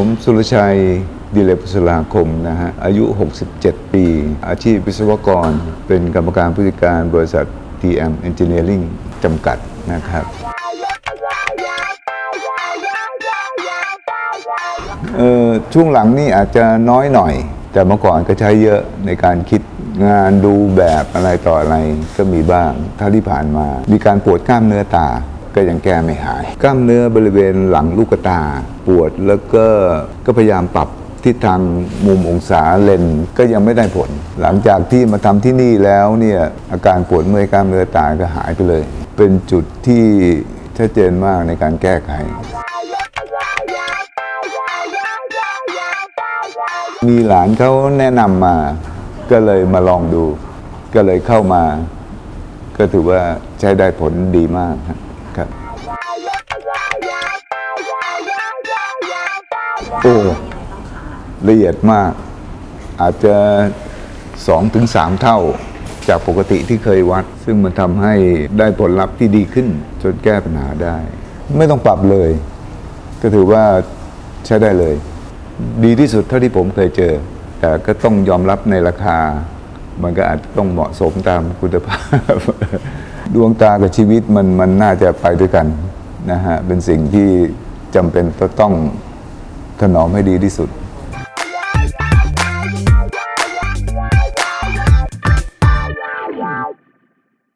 ผมสุรชัยดิเลพุสลาคมนะฮะอายุ 67 ปี อาชีพวิศวกร เป็นกรรมการผู้จัดการบริษัท TM Engineering จำกัดนะครับเอ่อช่วงหลังนี่อาจจะน้อยหน่อย แต่เมื่อก่อนก็ใช้เยอะในการคิดงานดูแบบอะไรต่ออะไรก็มีบ้างเท่าที่ผ่านมา มีการปวดกล้ามเนื้อตา ก็ยังแก้ไม่หาย กล้ามเนื้อบริเวณหลังลูกตาปวดแล้วก็ก็พยายามปรับทิศทางมุมองศาเลนก็ยังไม่ได้ผล หลังจากที่มาทำที่นี่แล้วเนี่ยอาการปวดเมื่อยกล้ามเนื้อตาก็หายไปเลย เป็นจุดที่ชัดเจนมากในการแก้ไขมีหลานเขาแนะนำมา ก็เลยมาลองดู ก็เลยเข้ามา ก็ถือว่าใช้ได้ผลดีมากครับ โอ้ละเอียดมาก อาจจะสองถึงสามเท่าจากปกติที่เคยวัด ซึ่งมันทำให้ได้ผลลัพธ์ที่ดีขึ้น จนแก้ปัญหาได้ ไม่ต้องปรับเลย ก็ถือว่าใช้ได้เลย ดีที่สุดเท่าที่ผมเคยเจอ แต่ก็ต้องยอมรับในราคา มันก็อาจจะต้องเหมาะสมตามคุณภาพ ดวงตากับชีวิตมันมันน่าจะไปด้วยกันนะฮะเป็นสิ่งที่จำเป็นต้องถนอมให้ดีที่สุด